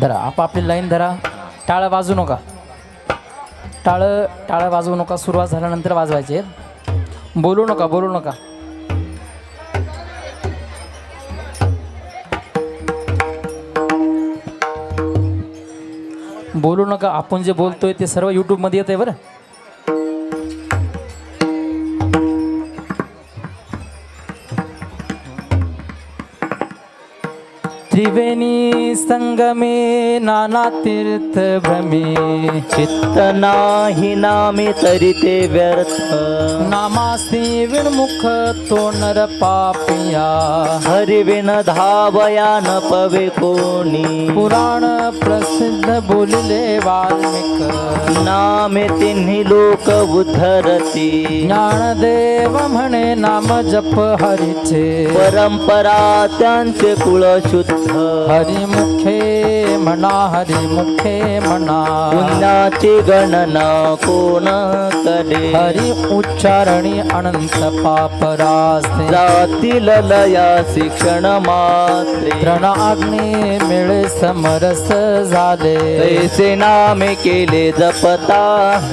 धरा आपापली लाईन धरा. टाळं वाजू नका. टाळं टाळं वाजवू नका. सुरुवात झाल्यानंतर वाजवायचे. बोलू नका बोलू नका. बोलू नका. आपण जे बोलतोय ते सर्व यूट्यूबमध्ये येत आहे बरं. त्रिवेणी संगमे नाना तीर्थ भ्रमे चित्त नाही नामे तरी ते व्यर्थ नामासी विणमुख तो नर पापिया हरिविन धावया न पवे कोणी. पुराण प्रसिद्ध बोलिले वाल्मिक. नामे तिन्ही लोक उद्धरती. ज्ञानदेव म्हणे नाम जप हरीचे. परंपरा त्यांचे कुळ शुद्ध. हरी मुखे म्हणा हरी मुखे म्हणा. पुण्याची गणना कोण करे हरी उच्चारणी अनंत पापरास्ते जातील लया शिक्षण मात्रे। तृण अग्नी मिळे समरस झाले। कैसे नामे केले जपता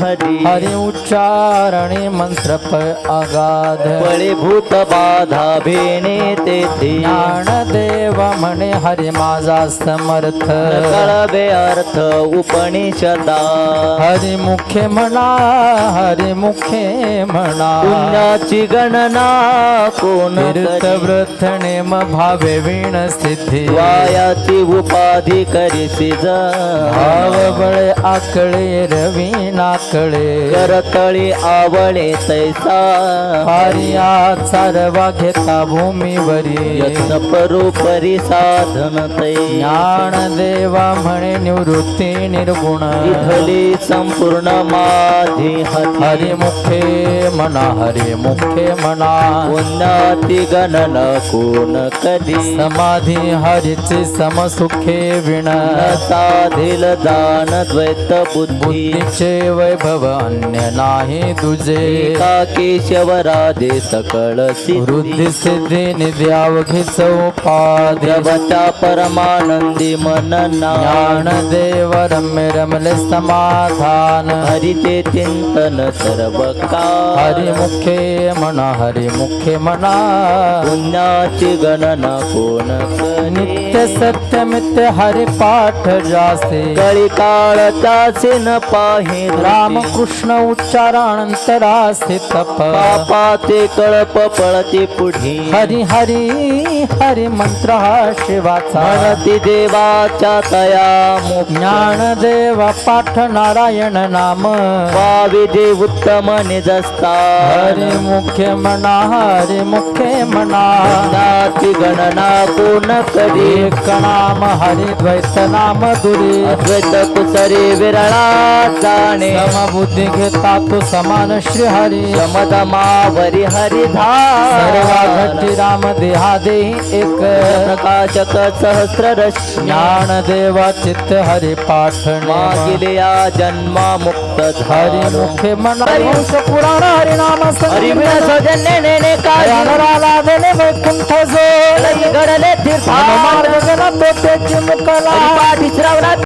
हरी। हरी उच्चारणी मंत्र अगाध। फळे भूत बाधा भेणे तेथे। ज्ञानदेव म्हणे हरी माझा समर्थ। कळवे अर्थ उपनिषदा। हरी मुखे म्हणा हरी मुखे म्हणा। पुण्याची गणना कोण? व्रत नेम भावे विण सिद्धी. वायाची उपाधी करीसी भाव बळे आकळे रवी नाकळे करतळी आवळे तैसा. पारिया चारवा घेता भूमीवरी. यत्न परोपरी साधन तै. ज्ञान देवा म्हणे निवृत्ती निर्गुण. इथली संपूर्ण माझी हरी हरी मुखे म्हणा हरी मुखे म्हणा पुण्याची गणना कोण कधी? समाधी हरीचे समसुखे विण. साधील दान द्वैत बुद्धी. बुद्धीचे वैभव अन्य नाही तुझे. एका केशवराजे सकळ वृद्धी सिद्धी अवघी चौपाधी जगता परमानंदी मनना ज्ञान देव रम्य रमले समाधान. हरिते चिंतन सर्व का हरी मुखे म्हणा मुखे म्हणा पुण्याची गणना कोण? नित्य सत्य मित्य हरी पाठ जासे कळी काळचा सिन पाहि राम कृष्ण उच्चारानंतरासे तप. पापाचे कळप पळती पुढी. हरी हरी हरी मंत्र हा शिवाचा. म्हणती देवाच्या तया ज्ञान देव पाठ नारायण नाम. विधी उत्तम निजस्ता हरी मुखे म्हणा हरी मुखे म्हणा नाची गणना कोण करी। एक नाम हरी द्वैत नाम दुरी। अद्वैत कुसरी विरळा जाणे। समबुद्धी घेता तो समान श्री हरी समदमावरी हरिधार सर्वा घटी राम देहा देही एक। प्रकाशक सहस्र ज्ञान देवा चित्त हरी पाठ मागिले या जन्मा मुक्त हरी मुखे म्हणा वंश पुराण हरी नाम देले वैकुंठ जो घडले तीर्थ. गेला तो त्याची मुकला पाठी श्रावणात